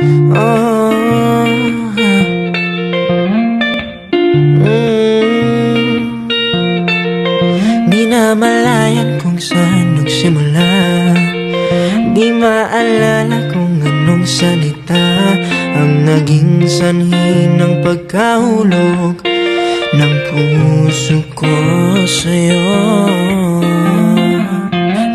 Oh, mm. Di na malayan kung saan nagsimula. Di maalala kung anong salita Ang naging sanhi ng pagkahulog Ng puso ko sa'yo.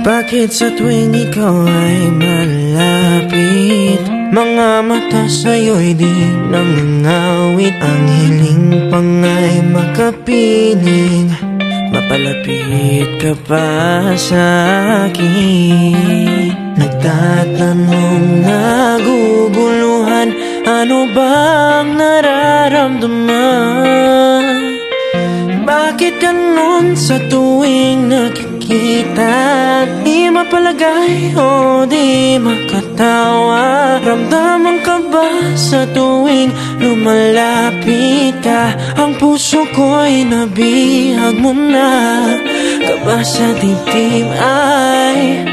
Bakit sa tuwing ikaw ay malapit Mga mata sa'yo'y di nangangawit Ang hiling pang ay makapiling Mapalapit ka pa sa akin Nagtatanong, naguguluhan Ano bang nararamdaman? Bakit ganun sa tuwing nakikita? Di mapalagay o di tuwing lumalapit ka? Ang puso ko'y nabihag mo na. Kaba sa dibdib ay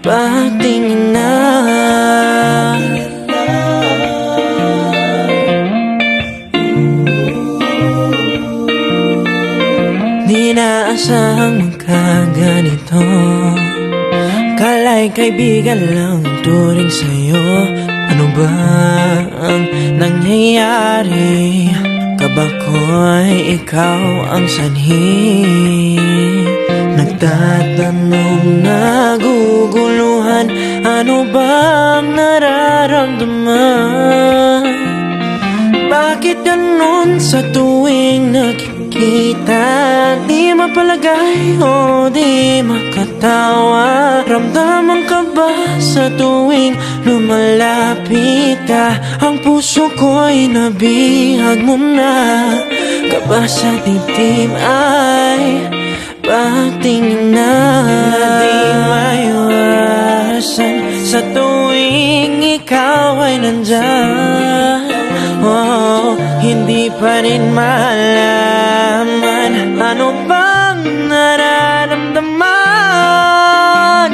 patingin na. Di naasahang magkaganito. Kala'y kaibigan lang ang turing sa'yo. Ano ba ang nangyayari? Kaba ko'y ikaw ang sanhi Nagtatanong, naguguluhan Ano bang nararamdaman? Bakit ganun sa tuwing nakikita? Di mapalagay o di makatawa. Ramdaman ka ba sa tuwing lumalapit ka? Ang puso ko'y nabihag mo na. Kaba sa dibdib ay patingin na? Di maiwasan sa tuwing ikaw ay nandyan. Oh, hindi pa rin malaman Ano bang nararamdaman?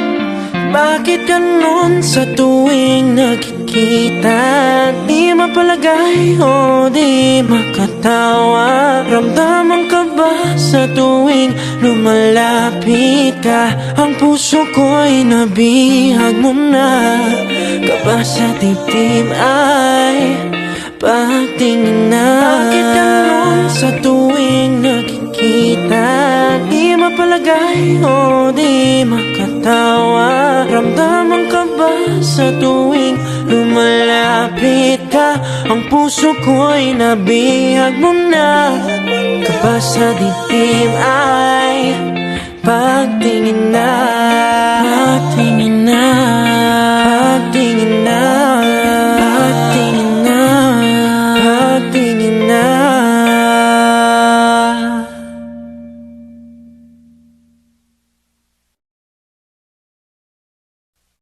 Bakit ganun sa tuwing nakikita? Di mapalagay o di makatawa. Ramdaman ka ba sa tuwing lumalapit ka? Ang puso ko'y nabihag mo na. Kaba sa dibdib ay patingin na? Bakit makatawa Ramdaman ka ba sa tuwing lumalapit ka? Ang puso ko'y nabihag mo na. Kapag sa dibdib ay pagtingin na